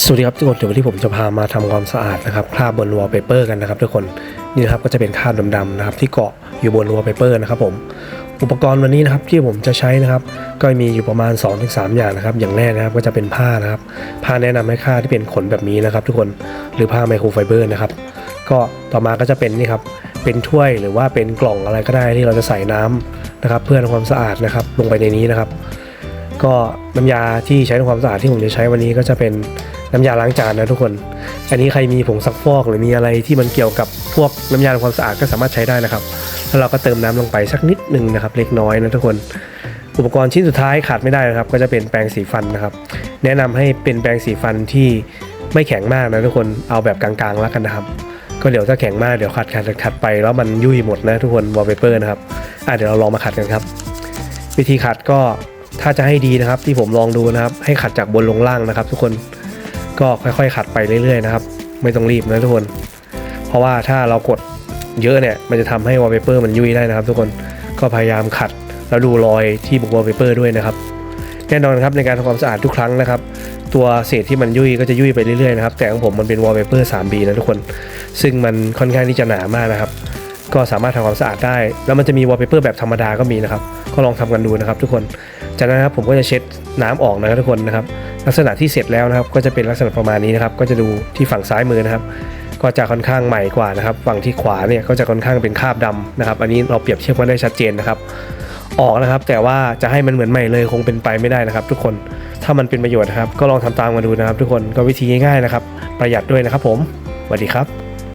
สวัสดีครับทุกคนเดี๋ยววันนี้ผมจะพามาทำความสะอาดนะครับคราบบนวอลเปเปอร์กันนะครับทุกคนนี่นะครับก็จะเป็นคราบดำๆนะครับที่เกาะอยู่บนวอลเปเปอร์นะครับผมอุปกรณ์วันนี้นะครับที่ผมจะใช้นะครับก็มีอยู่ประมาณ 2-3 อย่างนะครับอย่างแรกนะครับก็จะเป็นผ้านะครับผ้าแนะนำให้ค่าที่เป็นขนแบบนี้นะครับ ทุกคนหรือผ้าไมโครไฟเบอร์นะครับก็ต่อมาก็จะเป็นนี่ครับเป็นถ้วยหรือว่าเป็นกล่องอะไรก็ได้ที่เราจะใส่น้ำนะครับเพื่อทำความสะอาดนะครับลงไปในนี้นะครับ ก็น้ำยาที่ใช้ทำความสะอาดที่ผมจะใช้วันนี้ก็จะเป็น น้ำยาล้างจานนะทุกคน อันนี้ใครมีผงซักฟอกหรือมีอะไรที่มันเกี่ยวกับพวกน้ำยาทำความสะอาดก็สามารถใช้ได้นะครับ แล้วเราก็เติมน้ำลงไปสักนิดหนึ่งนะครับ เล็กน้อยนะทุกคน อุปกรณ์ชิ้นสุดท้ายขาดไม่ได้นะครับ ก็จะเป็นแปรงสีฟันนะครับ แนะนำให้เป็นแปรงสีฟันที่ไม่แข็งมากนะทุกคน เอาแบบกลางๆแล้วกันนะครับ ก็เดี๋ยวถ้าแข็งมากเดี๋ยวขัดขัดขัดขัดไปแล้วมันยุ่ยหมดนะทุกคนวอลเปเปอร์นะครับ อะเดี๋ยวเราลองมาขัดกันครับ วิธีขัดก็ถ้าจะให้ดีนะครับที่ผมลองดูนะครับ ให้ขัดจากบนลงล่างนะครับ ทุกคน ก็ค่อยๆขัดไปเรื่อยๆนะครับ ไม่ต้องรีบนะทุกคน เพราะว่าถ้าเรากดเยอะเนี่ย มันจะทำให้วอลเปเปอร์มันยุ่ยได้นะครับ ทุกคนก็พยายามขัดแล้วดูรอยที่บนวอลเปเปอร์ด้วยนะครับ แน่นอนครับในการทำความสะอาดทุกครั้งนะครับ ตัวเศษที่มันยุ่ยก็จะยุ่ยไปเรื่อยๆนะครับแต่ของผมมันเป็นวอลเปเปอร์ 3B นะทุกคน ซึ่งมันค่อนข้างที่จะหนามากนะครับ ก็สามารถทำความสะอาดได้ แล้วมันจะมีวอลเปเปอร์แบบธรรมดาก็มีนะครับ ก็ลองทำกันดูนะครับ ทุกคนจากนั้นครับผมก็จะเช็ดน้ำออกนะครับทุกคนนะครับ ลักษณะที่เสร็จแล้วนะครับ ก็จะเป็นลักษณะประมาณนี้นะครับ ก็จะดูที่ฝั่งซ้ายมือนะครับ ก็จะค่อนข้างใหม่กว่านะครับ ฝั่งที่ขวาเนี่ยก็จะค่อนข้างเป็นคราบดำนะครับ อันนี้เราเปรียบเทียบกันได้ชัดเจนนะครับ ออกนะครับ แต่ว่าจะให้มันเหมือนใหม่เลยคงเป็นไปไม่ได้นะครับ ทุกคน ถ้ามันเป็นประโยชน์นะครับ ก็ลองทำตามกันดูนะครับ ทุกคน ก็วิธีง่ายๆนะครับ ประหยัดด้วยนะครับ ผมสวัสดีครับ